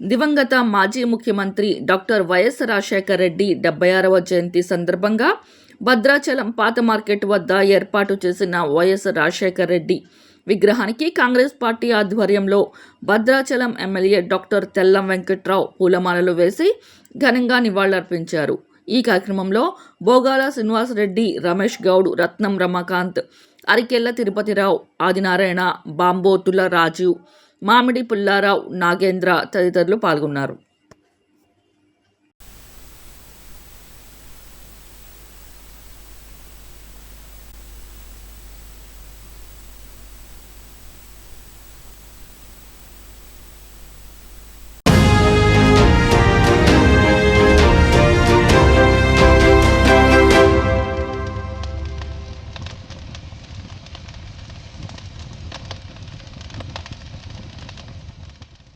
దివంగత మాజీ ముఖ్యమంత్రి డాక్టర్ వైఎస్ రాజశేఖర రెడ్డి డెబ్బై ఆరవ జయంతి సందర్భంగా భద్రాచలం పాత మార్కెట్ వద్ద ఏర్పాటు చేసిన వైఎస్ రాజశేఖర రెడ్డి విగ్రహానికి కాంగ్రెస్ పార్టీ ఆధ్వర్యంలో భద్రాచలం ఎమ్మెల్యే డాక్టర్ తెల్లం వెంకట్రావు పూలమాలలు వేసి ఘనంగా నివాళులర్పించారు. ఈ కార్యక్రమంలో బోగాల శ్రీనివాసరెడ్డి రమేష్ గౌడ్ రత్నం రమాకాంత్ అరికెళ్ళ తిరుపతిరావు ఆదినారాయణ బాంబోతుల రాజు మామిడి పుల్లారావు నాగేంద్ర తదితరులు పాల్గొన్నారు.